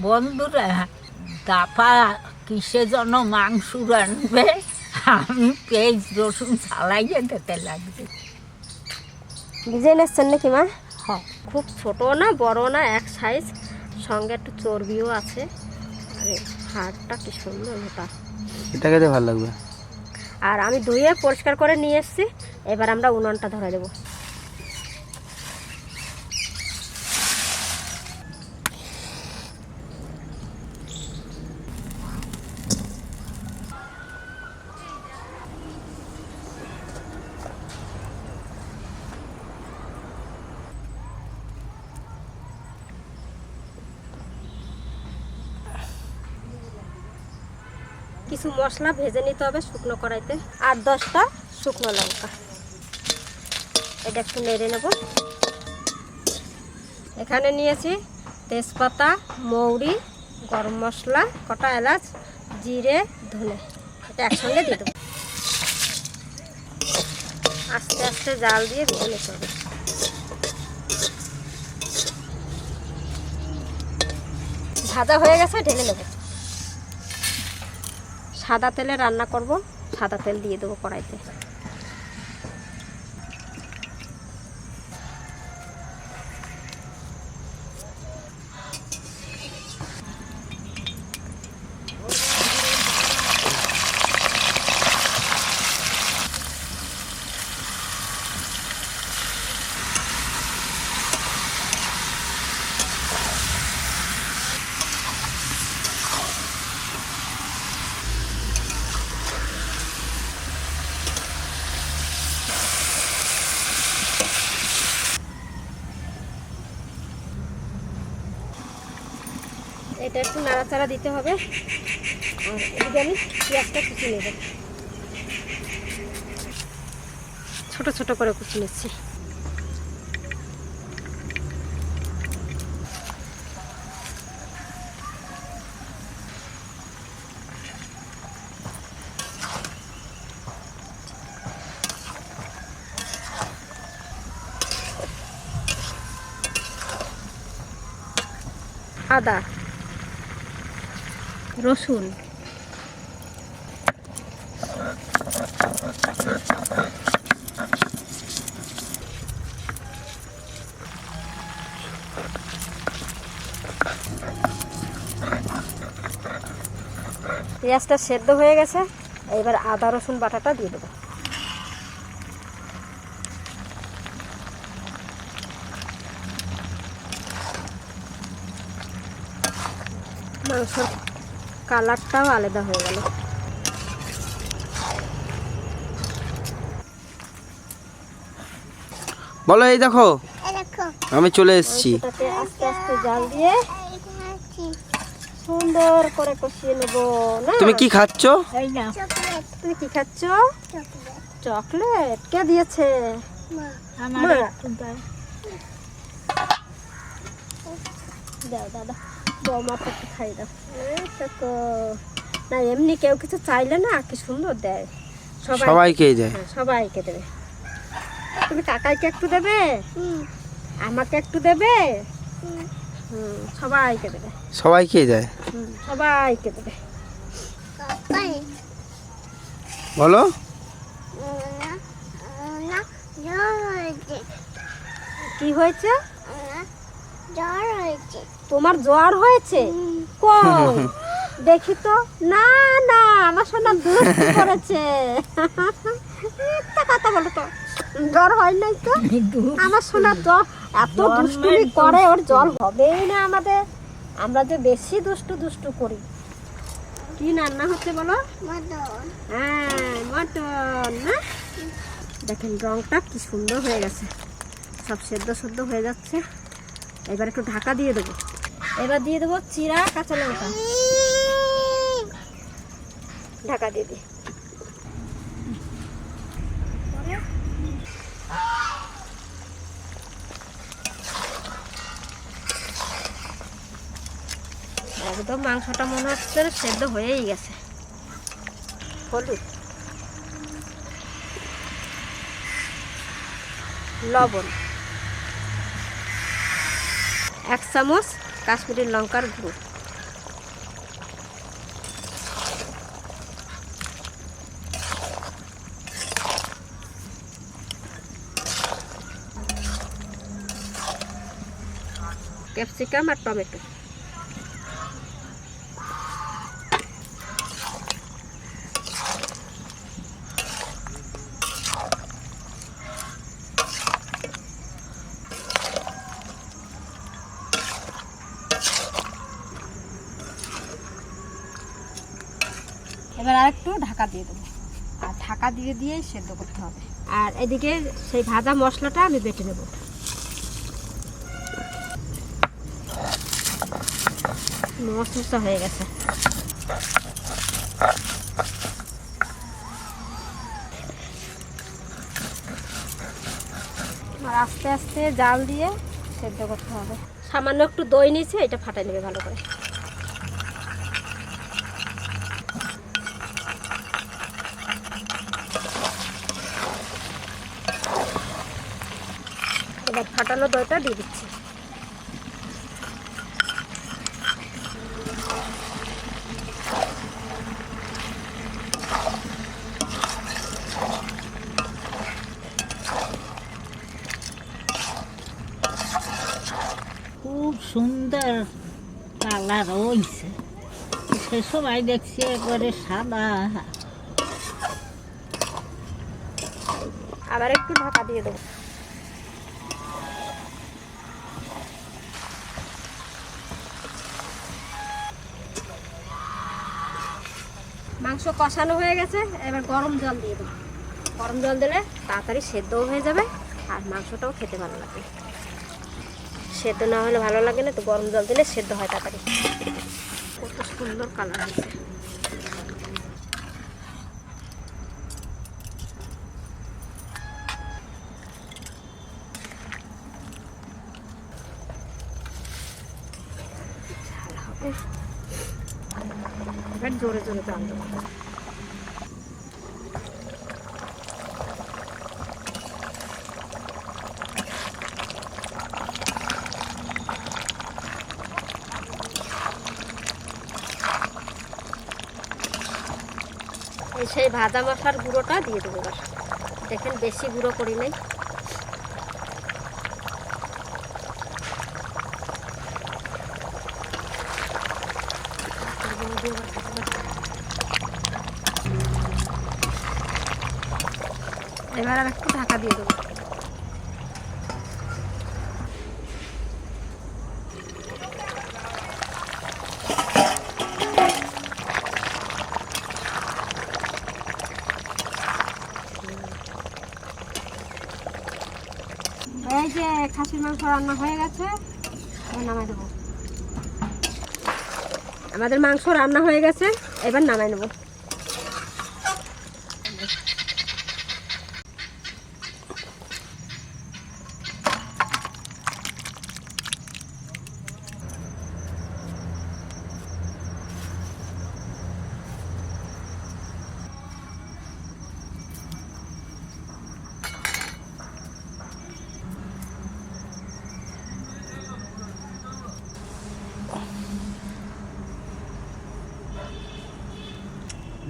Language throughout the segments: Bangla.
বন্ধুরা দাপা কিসে যেন মাংস রানবে আমি পেঁয়াজ রসুন ছালাইয়ে দিতে লাগবে। ডিজাইন এসছেন নাকি মা? হ্যাঁ। খুব ছোট না বড় না এক সাইজ সঙ্গে একটু চর্বিও আছে। আরে হাড়টা কি সুন্দর ওটা। এটা খেতে ভালো লাগবে। আর আমি ধুয়ে পরিষ্কার করে নিয়ে এসেছি এবার আমরা উনুনটা ধরে দেবো কিছু মশলা ভেজে নিতে হবে শুকনো কড়াইতে। আর দশটা শুকনো লঙ্কা। এটা একটু নেড়ে নেব। এখানে নিয়েছি তেজপাতা, মৌরি, গরম মশলা, কটা এলাচ, জিরে, ধনে। এটা একসঙ্গে দিয়ে দেবো। আস্তে আস্তে জাল দিয়ে ভেজে নিতে হবে। ভাজা হয়ে গেছে, ঢেলে নেব। সাদা তেলে রান্না করব সাদা তেল দিয়ে দেবো কড়াইতে। এটা একটু নাড়াচাড়া দিতে হবে। আর এদিকে আমি পেঁয়াজটা কুচি নেব। ছোট ছোট করে কুচি নিচ্ছি। আদা। রসুন। পেঁয়াজটা সেদ্ধ হয়ে গেছে এবার আদা রসুন বাটাটা দিয়ে দেবো। মাংসর কালারটাও আলাদা হয়ে গেল। বলো এই দেখো। আমি চলে এসেছি। আস্তে আস্তে জাল দিয়ে সুন্দর করে কষিয়ে নেব না? তুমি কি খাচ্ছ? এই না। তুমি কি খাচ্ছ? চকলেট। কে দিয়েছে? আমার। দাও। দাদা খাই দাও না এমনি কেউ কিছু চাইলে না কি সুন্দর দেয় হ্যাঁ, সবাইকে দেবে তুমি কাকাইকে একটু দেবে আমাকে একটু দেবে সবাইকে দেবে দেয় সবাইকে দেবে বলো কি হয়েছে জ্বর হয়েছে। তোমার জ্বর হয়েছে? কই? দেখি তো। না না আমার সোনা দুষ্টু করেছে। কথা বলো তো। জ্বর হয় নাই তো? আমার সোনা জ্বর এত দুষ্টুমি করে ওর জ্বর হবেই না আমাদের। আমরা যে বেশি দুষ্টু দুষ্টু করি। কি রান্না হচ্ছে বলো? হ্যাঁ মটন না? দেখেন রংটা কি সুন্দর হয়ে গেছে। সব সেদ্ধ সেদ্ধ হয়ে যাচ্ছে। এবার একটু ঢাকা দিয়ে দেবো। এবার দিয়ে দেবো চিরা কাঁচা লঙ্কা। ঢাকা দিয়ে দিই। একদম মাংসটা মনে হচ্ছে সেদ্ধ হয়েই গেছে। হলুদ। লবণ। এক চামচ কাশ্মীরি লঙ্কার গুঁড়ো। ক্যাপসিকাম আর টমেটো। ঢাকা দিয়ে দেবো। আর ঢাকা দিয়ে দিয়ে সেদ্ধ করতে হবে। আর এদিকে সেই ভাজা মশলাটা আমি বেটে নেব। মশলা হয়ে গেছে। আর আস্তে আস্তে জাল দিয়ে সেদ্ধ করতে হবে। সামান্য একটু দই নিয়েছে, এটা ফাটাই নেবে ভালো করে। এবার দইটা দিয়ে দিচ্ছি। খুব সুন্দর কালার হয়েছে সে সময় দেখছি একবারে সাদা। আবার একটু ঢাকা দিয়ে দেবো। মাংস কষানো হয়ে গেছে, এবার গরম জল দিয়ে দেবো। গরম জল দিলে তাড়াতাড়ি সেদ্ধও হয়ে যাবে, আর মাংসটাও খেতে ভালো লাগবে সেদ্ধ না হলে ভালো লাগে না, তো গরম জল দিলে সেদ্ধ হয় তাড়াতাড়ি। কত সুন্দর কালার হয়েছে এবার জোরে জোরে জল দেবো সেই ভাজা মশলার গুঁড়োটা দিয়ে দেবো দেখেন বেশি গুঁড়ো করি নাই। এবার একটু ঢাকা দিয়ে দেবো। এই যে খাসির মাংস রান্না হয়ে গেছে নামাই দেবো। আমাদের মাংস রান্না হয়ে গেছে, এবার নামাই নেব।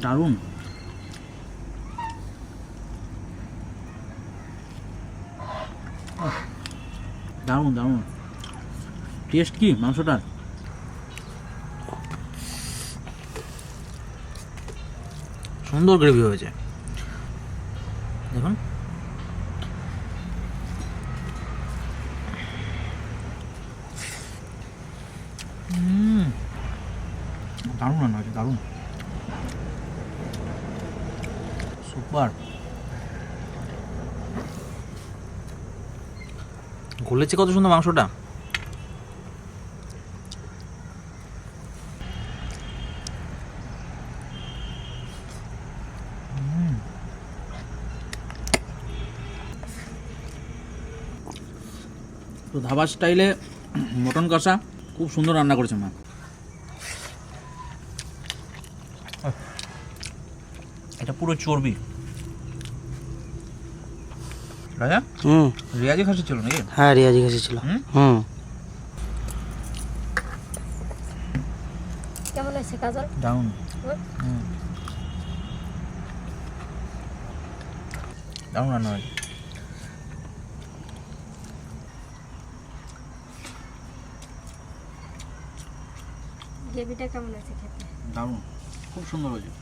দারুণ। দারুণ দারুণ। টেস্ট কি মাংসটার? সুন্দর গ্রেভি হয়েছে। দেখুন। দারুণ রান্না হয়েছে দারুণ। সুপার। গলেছে কত সুন্দর মাংসটা। তো ধাবা স্টাইলে মটন কষা খুব সুন্দর রান্না করেছে মা। এটা পুরো চর্বি। রাজা? হুম। রিয়াজি খাসি ছিল নাকি? হ্যাঁ রিয়াজি কাছে ছিল। হুম? হুম। কেমন আছে কাজল? দারুণ হুম? হুম। দারুণ রান্না হয়েছে। গ্রেভিটা কেমন আছে খেতে? দারুণ খুব সুন্দর হয়েছে।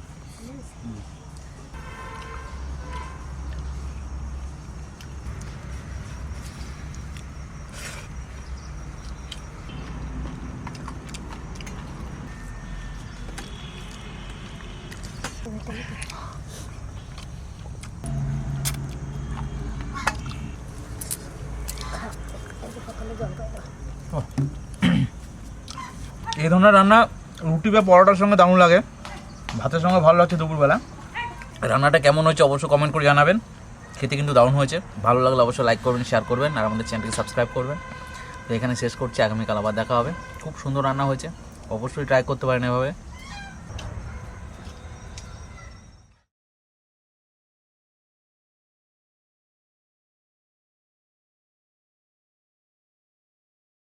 এই ধরনের রান্না রুটি বা পরোটার সঙ্গে দারুণ লাগে। ভাতের সঙ্গে ভালো লাগছে দুপুরবেলা। রান্নাটা কেমন হয়েছে অবশ্যই কমেন্ট করে জানাবেন। খেতে কিন্তু দারুণ হয়েছে। ভালো লাগলে অবশ্যই লাইক করবেন শেয়ার করবেন, আর আমাদের চ্যানেলকে সাবস্ক্রাইব করবেন। তো এখানে শেষ করছি। আগামীকাল আবার দেখা হবে। খুব সুন্দর রান্না হয়েছে। অবশ্যই ট্রাই করতে পারেন এভাবে।